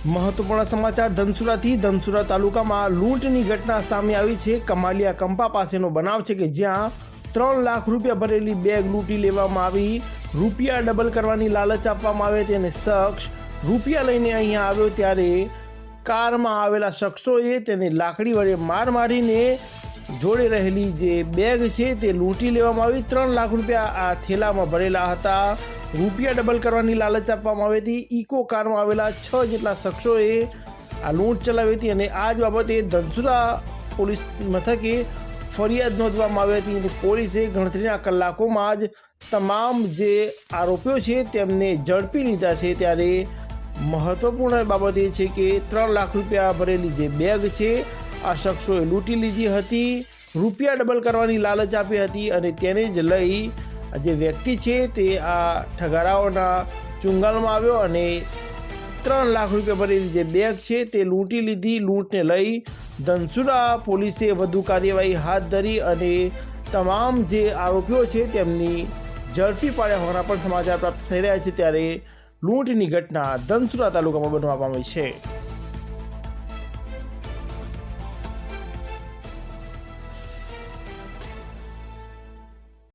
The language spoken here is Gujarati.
મહત્વપૂર્ણ સમાચાર ધનસુરાથી ધનસુરા તાલુકામાં લૂંટની ઘટના સામે આવી છે. કમાલિયા કંપા પાસેનો બનાવ છે કે જ્યાં ત્રણ લાખ રૂપિયા ભરેલી બેગ લૂંટી લેવામાં આવી. રૂપિયા ડબલ કરવાની લાલચ આપવામાં આવે તેને શખ્સ રૂપિયા લઈને અહીંયા આવ્યો ત્યારે કારમાં આવેલા શખ્સોએ તેને લાકડી વડે માર મારીને જોડે રહેલી જે બેગ છે તે લૂંટી લેવામાં આવી. ત્રણ લાખ રૂપિયા આ થેલામાં ભરેલા હતા. રૂપિયા ડબલ કરવાની લાલચ આપવામાં આવી હતી. ઇકો કારમાં આવેલા છ જેટલા શખ્સોએ આ લૂંટ ચલાવી હતી અને આ જ બાબતે ધનસુરા પોલીસ મથકે ફરિયાદ નોંધવામાં આવી હતી અને પોલીસે ગણતરીના કલાકોમાં જ તમામ જે આરોપીઓ છે તેમને ઝડપી લીધા છે. ત્યારે મહત્વપૂર્ણ બાબત એ છે કે ત્રણ લાખ રૂપિયા ભરેલી જે બેગ છે, આ શખ્સોએ લૂંટી લીધી હતી. રૂપિયા ડબલ કરવાની લાલચ આપી હતી અને તેને જ લઈ જે વ્યક્તિ છે તે આ ઠગારાઓના ચુંગાલમાં આવ્યો અને ત્રણ લાખ રૂપિયા ભરેલી જે બેગ છે તે લૂંટી લીધી, લૂંટને લઈ ધનસુરા પોલીસે વધુ કાર્યવાહી હાથ ધરી અને તમામ જે આરોપીઓ છે તેમની ઝડપી પાડ્યા હોવાના પણ સમાચાર પ્રાપ્ત થઈ રહ્યા છે ત્યારે લૂંટની ઘટના ધનસુરા તાલુકામાં બનવા પામી છે.